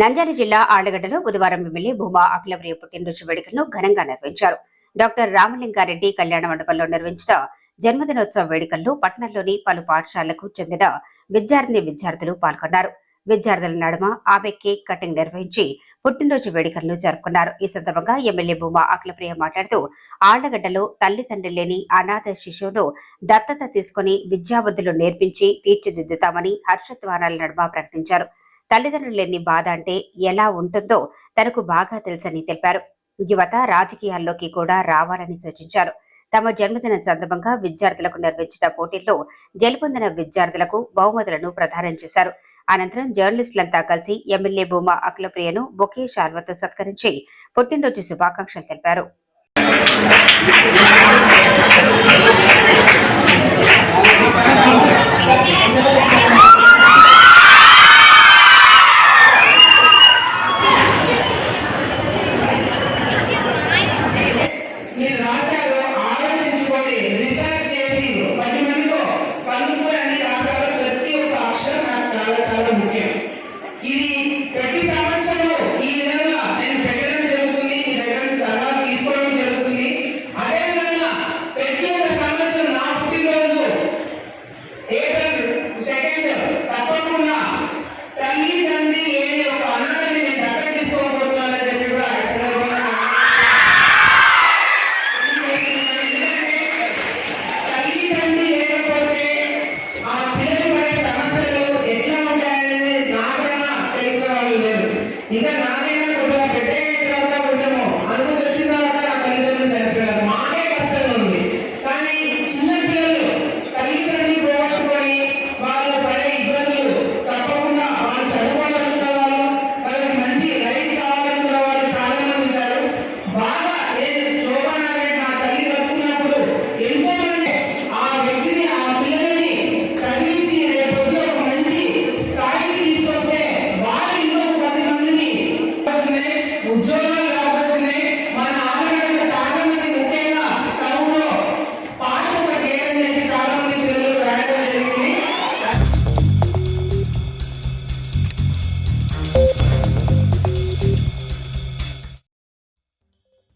నంద్యాల జిల్లా ఆళ్ళగడ్డలో బుధవారం ఎమ్మెల్యే భూమా అఖిలప్రియ పుట్టినరోజు వేడుకలను ఘనంగా నిర్వహించారు. డాక్టర్ రామలింగారెడ్డి కళ్యాణ మండపంలో నిర్వహించిన జన్మదినోత్సవ వేడుకల్లో పట్టణంలోని పలు పాఠశాలలకు చెందిన విద్యార్థిని విద్యార్థులు పాల్గొన్నారు. విద్యార్థుల నడుమ ఆమె కేక్ కటింగ్ నిర్వహించి పుట్టినరోజు వేడుకలను జరుపుకున్నారు. ఈ సందర్భంగా ఎమ్మెల్యే భూమా అఖిలప్రియ మాట్లాడుతూ ఆళ్ళగడ్డలో తల్లిదండ్రి లేని అనాథ శిశువును దత్తత తీసుకుని విద్యాబుద్ధులు నేర్పించి తీర్చిదిద్దుతామని హర్షధ్వానాల నడుమ ప్రకటించారు. తల్లిదండ్రులేని బాధ అంటే ఎలా ఉంటుందో తనకు బాగా తెలుసని తెలిపారు. యువత రాజకీయాల్లోకి కూడా రావాలని సూచించారు. తమ జన్మదిన సందర్భంగా విద్యార్థులకు నిర్వహించిన పోటీల్లో గెలుపొందిన విద్యార్థులకు బహుమతులను ప్రదానం చేశారు. అనంతరం జర్నలిస్టులంతా కలిసి ఎమ్మెల్యే భూమా అఖిలప్రియను బొకే శాల్వతో సత్కరించి పుట్టినరోజు శుభాకాంక్షలు తెలిపారు. మీరు రాసి 你在哪里呢？